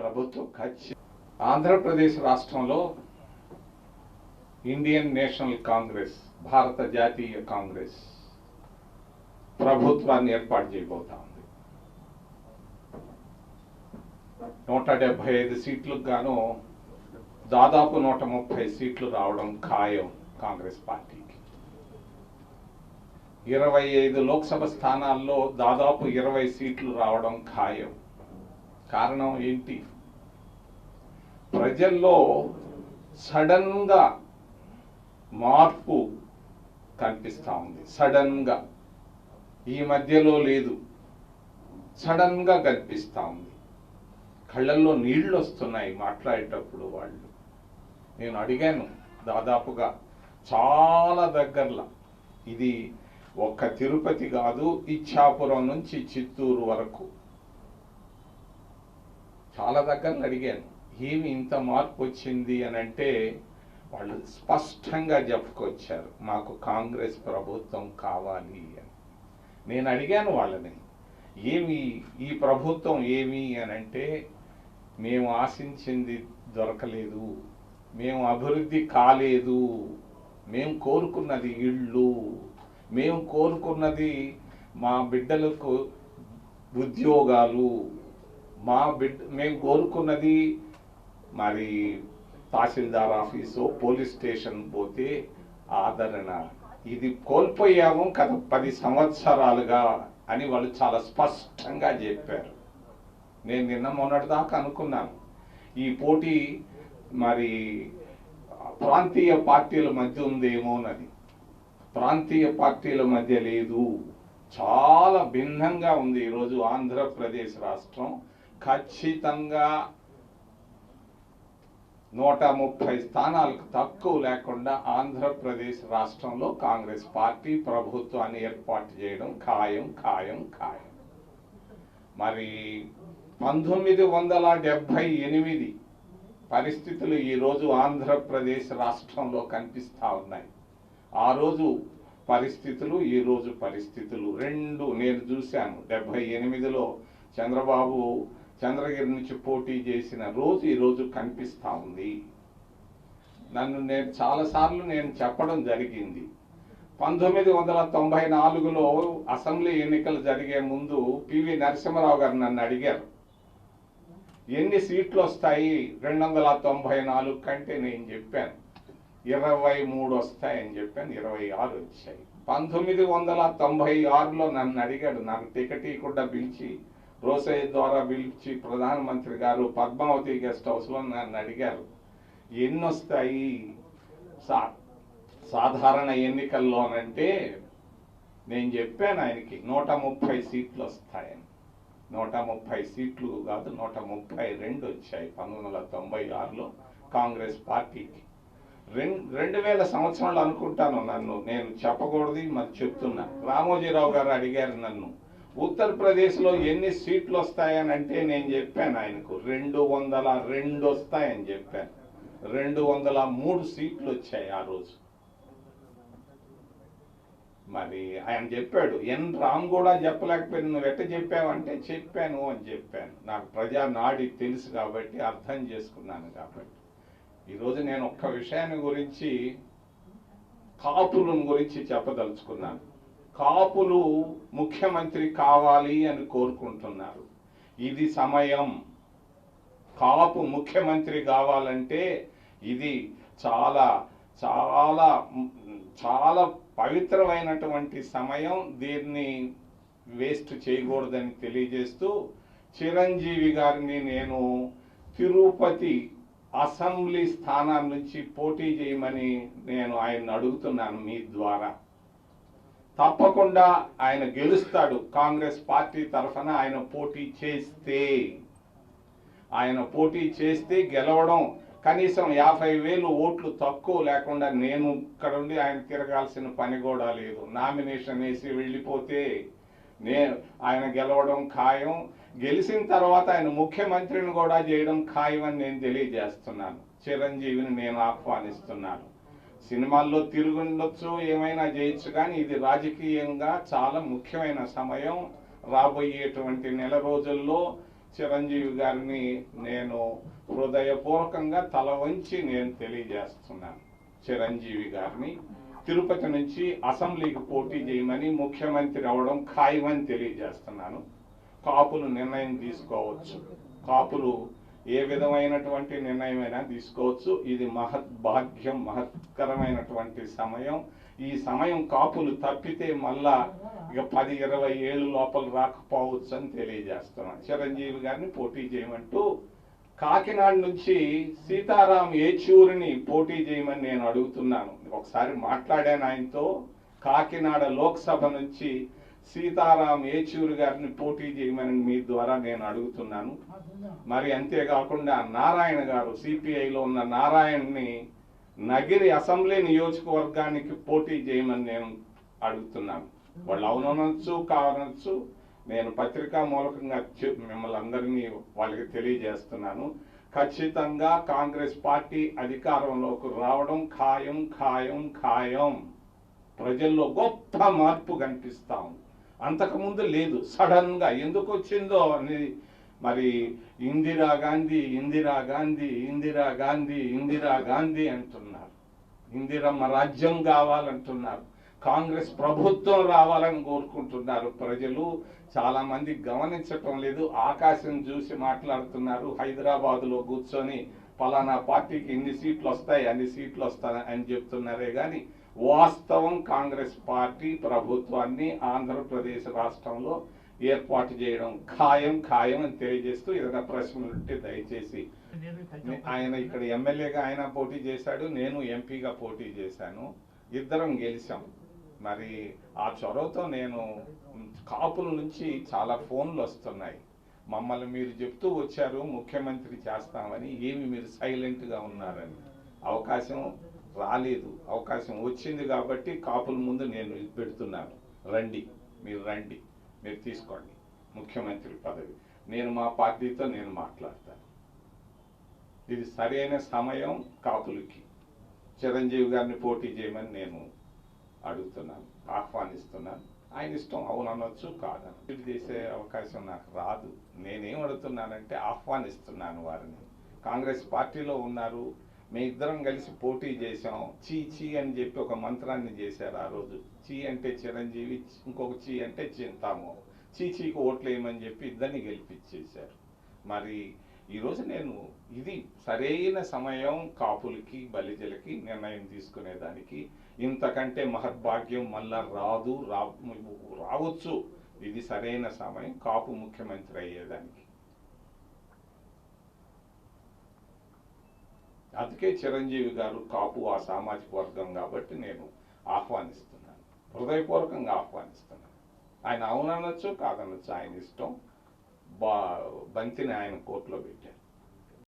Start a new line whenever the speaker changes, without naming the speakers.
ప్రభుత్వం ఖచ్చితంగా ఆంధ్రప్రదేశ్ రాష్ట్రంలో ఇండియన్ నేషనల్ కాంగ్రెస్ భారత జాతీయ కాంగ్రెస్ ప్రభుత్వాన్ని ఏర్పాటు చేయబోతా ఉంది. నూట డెబ్బై ఐదు సీట్లకు గాను దాదాపు నూట ముప్పై సీట్లు రావడం ఖాయం కాంగ్రెస్ పార్టీకి. ఇరవై ఐదు లోక్సభ స్థానాల్లో దాదాపు ఇరవై సీట్లు రావడం ఖాయం. కారణం ఏంటి? ప్రజల్లో సడన్గా మార్పు కనిపిస్తూ ఉంది. సడన్గా. ఈ మధ్యలో లేదు. సడన్గా కనిపిస్తూ ఉంది. కళ్ళల్లో నీళ్ళు వస్తున్నాయి మాట్లాడేటప్పుడు వాళ్ళు. నేను అడిగాను దాదాపుగా చాలా దగ్గరలో. ఇది ఒక్క తిరుపతి కాదు ఇచ్చాపురం నుంచి చిత్తూరు వరకు. చాలా దగ్గరలో అడిగాను. ఏమి ఇంత మార్పు వచ్చింది అని అంటే వాళ్ళు స్పష్టంగా చెప్పుకొచ్చారు. మాకు కాంగ్రెస్ ప్రభుత్వం కావాలి అని. నేను అడిగాను వాళ్ళని ఏమి ఈ ప్రభుత్వం ఏమి? అని అంటే మేము ఆశించింది దొరకలేదు మేము అభివృద్ధి కాలేదు మేము కోరుకున్నది ఇళ్ళు మేము కోరుకున్నది మా బిడ్డలకు ఉద్యోగాలు మా బిడ్డ మేము కోరుకున్నది మరి తహసీల్దార్ ఆఫీసు పోలీస్ స్టేషన్ పోతే ఆదరణ. ఇది కోల్పోయాము గత పది సంవత్సరాలుగా అని వాళ్ళు చాలా స్పష్టంగా చెప్పారు. నేను నిన్న మొన్నటి దాకా అనుకున్నాను. ఈ పోటీ మరి ప్రాంతీయ పార్టీల మధ్య ఉందేమోనది ప్రాంతీయ పార్టీల మధ్య లేదు. చాలా భిన్నంగా ఉంది ఈరోజు ఆంధ్రప్రదేశ్ రాష్ట్రం. ఖచ్చితంగా నూట ముప్పై స్థానాలకు తక్కువ లేకుండా ఆంధ్రప్రదేశ్ రాష్ట్రంలో కాంగ్రెస్ పార్టీ ప్రభుత్వాన్ని ఏర్పాటు చేయడం ఖాయం ఖాయం ఖాయం. మరి పంతొమ్మిది వందల డెబ్భై ఎనిమిది పరిస్థితులు ఈరోజు ఆంధ్రప్రదేశ్ రాష్ట్రంలో కనిపిస్తా ఉన్నాయి. ఆ రోజు పరిస్థితులు ఈ రోజు పరిస్థితులు రెండు నేను చూశాను. డెబ్భై ఎనిమిదిలో చంద్రబాబు చంద్రగిరి నుంచి పోటీ చేసిన రోజు ఈరోజు కనిపిస్తూ ఉంది. నన్ను నేను చాలాసార్లు నేను చెప్పడం జరిగింది. పంతొమ్మిది వందల తొంభై నాలుగులో అసెంబ్లీ ఎన్నికలు జరిగే ముందు పివి నరసింహరావు గారు నన్ను అడిగారు. ఎన్ని సీట్లు వస్తాయి? రెండు వందల తొంభై నాలుగు కంటే నేను చెప్పాను. ఇరవై మూడు వస్తాయని చెప్పాను. ఇరవై ఆరు వచ్చాయి. పంతొమ్మిది వందల తొంభై ఆరులో నన్ను అడిగాడు. నాకు టికెట్ కూడా పిలిచి రోసయ్య ద్వారా పిలిచి ప్రధానమంత్రి గారు పద్మావతి గెస్ట్ హౌస్లో నన్ను అడిగారు ఎన్ని వస్తాయి సా సాధారణ ఎన్నికల్లోనంటే నేను చెప్పాను ఆయనకి నూట ముప్పై సీట్లు వస్తాయని. నూట ముప్పై సీట్లు కాదు నూట ముప్పై రెండు వచ్చాయి పంతొమ్మిది వందల తొంభై ఆరులో కాంగ్రెస్ పార్టీకి. రెండు రెండు వేల సంవత్సరాలు అనుకుంటాను నన్ను నేను చెప్పకూడదు మరి చెప్తున్నా. రామోజీరావు గారు అడిగారు నన్ను ఉత్తరప్రదేశ్లో ఎన్ని సీట్లు వస్తాయని అంటే నేను చెప్పాను ఆయనకు. రెండు వందల రెండు వస్తాయని చెప్పాను. రెండు వందల మూడు సీట్లు వచ్చాయి ఆ రోజు. మరి ఆయన చెప్పాడు ఎన్ రామ్ కూడా చెప్పలేకపోయింది. నువ్వు ఎట్ట చెప్పావంటే చెప్పాను అని చెప్పాను. నాకు ప్రజా నాడి తెలుసు కాబట్టి అర్థం చేసుకున్నాను కాబట్టి. ఈరోజు నేను ఒక్క విషయాన్ని గురించి కాపులను గురించి చెప్పదలుచుకున్నాను. కాపులు ముఖ్యమంత్రి కావాలి అని కోరుకుంటున్నారు. ఇది సమయం. కాపు ముఖ్యమంత్రి కావాలంటే ఇది చాలా చాలా చాలా పవిత్రమైనటువంటి సమయం. దీన్ని వేస్ట్ చేయకూడదని తెలియజేస్తూ చిరంజీవి గారిని నేను తిరుపతి అసెంబ్లీ స్థానం నుంచి పోటీ చేయమని నేను ఆయన అడుగుతున్నాను మీ ద్వారా. తప్పకుండా ఆయన గెలుస్తాడు. కాంగ్రెస్ పార్టీ తరఫున ఆయన పోటీ చేస్తే ఆయన పోటీ చేస్తే గెలవడం. కనీసం యాభై వేలు ఓట్లు తక్కువ లేకుండా నేను ఇక్కడ ఉండి ఆయన తిరగాల్సిన పని కూడా లేదు. నామినేషన్ వేసి వెళ్ళిపోతే నేను ఆయన గెలవడం ఖాయం. గెలిచిన తర్వాత ఆయన ముఖ్యమంత్రిని కూడా చేయడం ఖాయం అని నేను తెలియజేస్తున్నాను. చిరంజీవిని నేను ఆహ్వానిస్తున్నాను. సినిమాల్లో తిరుగుండొచ్చు ఏమైనా చేయొచ్చు కానీ ఇది రాజకీయంగా చాలా ముఖ్యమైన సమయం. రాబోయేటువంటి నెల రోజుల్లో చిరంజీవి గారిని నేను హృదయపూర్వకంగా తల వంచి నేను తెలియజేస్తున్నాను. చిరంజీవి గారిని తిరుపతి నుంచి అసెంబ్లీకి పోటీ చేయమని ముఖ్యమంత్రి అవడం ఖాయమని తెలియజేస్తున్నాను. కాపులు నిర్ణయం తీసుకోవచ్చు. కాపులు ఏ విధమైనటువంటి నిర్ణయమైనా తీసుకోవచ్చు. ఇది మహత్ భాగ్యం మహత్కరమైనటువంటి సమయం. ఈ సమయం కాపులు తప్పితే మళ్ళా ఇక పది ఇరవై ఏళ్ళు లోపల రాకపోవచ్చు అని తెలియజేస్తున్నాను చిరంజీవి గారిని పోటీ చేయమంటూ కాకినాడ నుంచి సీతారాం ఏచూరిని పోటీ చేయమని నేను అడుగుతున్నాను. ఒకసారి మాట్లాడాను ఆయనతో. కాకినాడ లోక్సభ నుంచి సీతారాం ఏచూరు గారిని పోటీ చేయమని మీ ద్వారా నేను అడుగుతున్నాను. మరి అంతేకాకుండా నారాయణ గారు సిపిఐలో ఉన్న నారాయణ్ని నగిరి అసెంబ్లీ నియోజకవర్గానికి పోటీ చేయమని నేను అడుగుతున్నాను. వాళ్ళు అవునొనొచ్చు కావనొచ్చు. నేను పత్రికా మూలకంగా మిమ్మల్ని అందరినీ వాళ్ళకి తెలియజేస్తున్నాను. ఖచ్చితంగా కాంగ్రెస్ పార్టీ అధికారంలోకి రావడం ఖాయం ఖాయం ఖాయం. ప్రజల్లో గొప్ప మార్పు కనిపిస్తాం అంతకుముందు లేదు. సడన్గా ఎందుకు వచ్చిందో అనేది మరి ఇందిరా గాంధీ ఇందిరా గాంధీ ఇందిరా గాంధీ ఇందిరా గాంధీ అంటున్నారు. ఇందిరమ్మ రాజ్యం కావాలంటున్నారు. కాంగ్రెస్ ప్రభుత్వం రావాలని కోరుకుంటున్నారు ప్రజలు. చాలామంది గమనించటం లేదు. ఆకాశం చూసి మాట్లాడుతున్నారు. హైదరాబాద్లో కూర్చొని పలానా పార్టీకి ఇన్ని సీట్లు వస్తాయి అన్ని సీట్లు వస్తాయి అని చెప్తున్నారే కానీ వాస్తవం కాంగ్రెస్ పార్టీ ప్రభుత్వాన్ని ఆంధ్రప్రదేశ్ రాష్ట్రంలో ఏర్పాటు చేయడం ఖాయం ఖాయం అని తెలియజేస్తూ ఏదైనా ప్రశ్నలు ఉంటే దయచేసి. ఆయన ఇక్కడ ఎమ్మెల్యేగా ఆయన పోటీ చేశాడు నేను ఎంపీగా పోటీ చేశాను ఇద్దరం గెలిచాం. మరి ఆ చొరవతో నేను కాపుల నుంచి చాలా ఫోన్లు వస్తున్నాయి. మమ్మల్ని మీరు చెప్తూ వచ్చారు ముఖ్యమంత్రి చేస్తామని ఏమి మీరు సైలెంట్గా ఉన్నారని. అవకాశం రాలేదు. అవకాశం వచ్చింది కాబట్టి కాపుల ముందు నేను పెడుతున్నాను. రండి మీరు రండి మీరు తీసుకోండి. ముఖ్యమంత్రి పదవి. నేను మా పార్టీతో నేను మాట్లాడతాను. ఇది సరైన సమయం కాపులకి. చిరంజీవి గారిని పోటీ చేయమని నేను అడుగుతున్నాను ఆహ్వానిస్తున్నాను. ఆయన ఇష్టం అవుననొచ్చు కాదని ఇది చేసే అవకాశం నాకు రాదు. నేనేం అడుగుతున్నానంటే ఆహ్వానిస్తున్నాను వారిని. కాంగ్రెస్ పార్టీలో ఉన్నారు మీ ఇద్దరం కలిసి పోటీ చేసాం చీ చీ అని చెప్పి ఒక మంత్రాన్ని చేశారు ఆ రోజు. చీ అంటే చిరంజీవి ఇంకొక చీ అంటే చింతాము చీ చీకి ఓట్లు వేయమని చెప్పి ఇద్దరిని గెలిపించేశారు. మరి ఈరోజు నేను ఇది సరైన సమయం కాపులకి బలిజలకి నిర్ణయం తీసుకునేదానికి. ఇంతకంటే మహద్భాగ్యం మళ్ళా రాదు రావచ్చు. ఇది సరైన సమయం. కాపు ముఖ్యమంత్రి అయ్యేదానికి. అందుకే చిరంజీవి గారు కాపు ఆ సామాజిక వర్గం కాబట్టి నేను ఆహ్వానిస్తున్నాను. హృదయపూర్వకంగా ఆహ్వానిస్తున్నాను. ఆయన అవుననొచ్చు కాదనొచ్చు ఆయన ఇష్టం. బా బంతిని ఆయన కోర్టులో పెట్టారు.